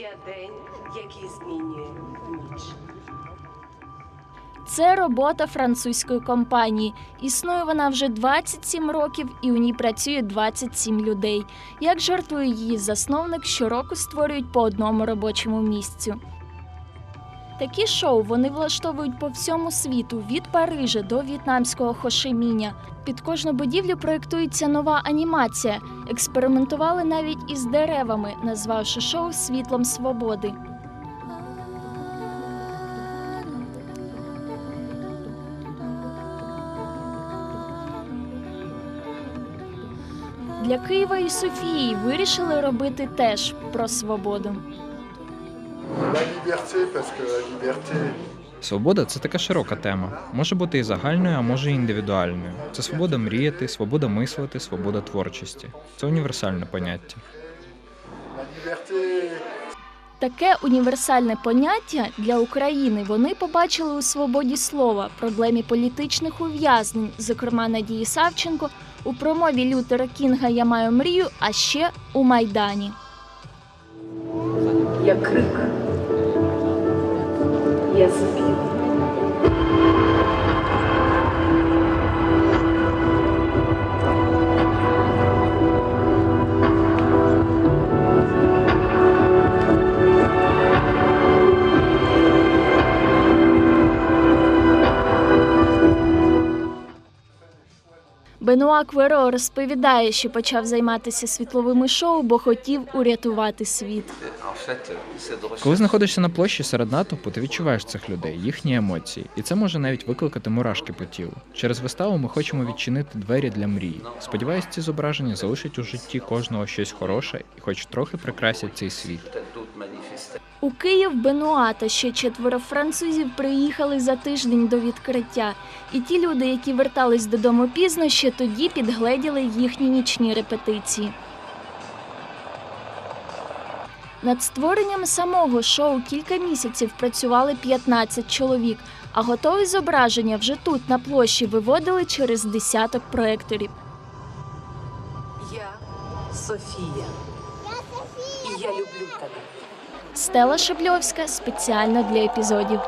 Я день, який змінює ніч. Це робота французької компанії. Існує вона вже 27 років і у ній працює 27 людей. Як жартує її засновник, щороку створюють по одному робочому місцю. Такі шоу вони влаштовують по всьому світу від Парижа до в'єтнамського Хошиміня. Під кожну будівлю проєктується нова анімація. Експериментували навіть із деревами, назвавши шоу Світлом свободи. Для Києва і Софії вирішили робити теж про свободу. Свобода це така широка тема. Може бути і загальною, а може і індивідуальною. Це свобода мріяти, свобода мислити, свобода творчості. Це універсальне поняття. Таке універсальне поняття для України вони побачили у свободі слова, проблемі політичних ув'язнень, зокрема Надії Савченко, у промові Лютера Кінга Я маю мрію, а ще у Майдані. Я крик. Я спів. Бенуа Кверо розповідає, що почав займатися світловими шоу, бо хотів урятувати світ. Коли знаходишся на площі серед натовпу, ти відчуваєш цих людей, їхні емоції, і це може навіть викликати мурашки по тілу. Через виставу ми хочемо відчинити двері для мрії. Сподіваюсь, ці зображення залишать у житті кожного щось хороше і хоч трохи прикрасять цей світ. У Київ Бенуа та ще четверо французів приїхали за тиждень до відкриття. І ті люди, які вертались додому пізно, ще тоді підгледіли їхні нічні репетиції. Над створенням самого шоу кілька місяців працювали 15 чоловік, а готові зображення вже тут, на площі, виводили через десяток проекторів. Я Софія. І я люблю тебе. Стела Шабльовська спеціально для епізодів.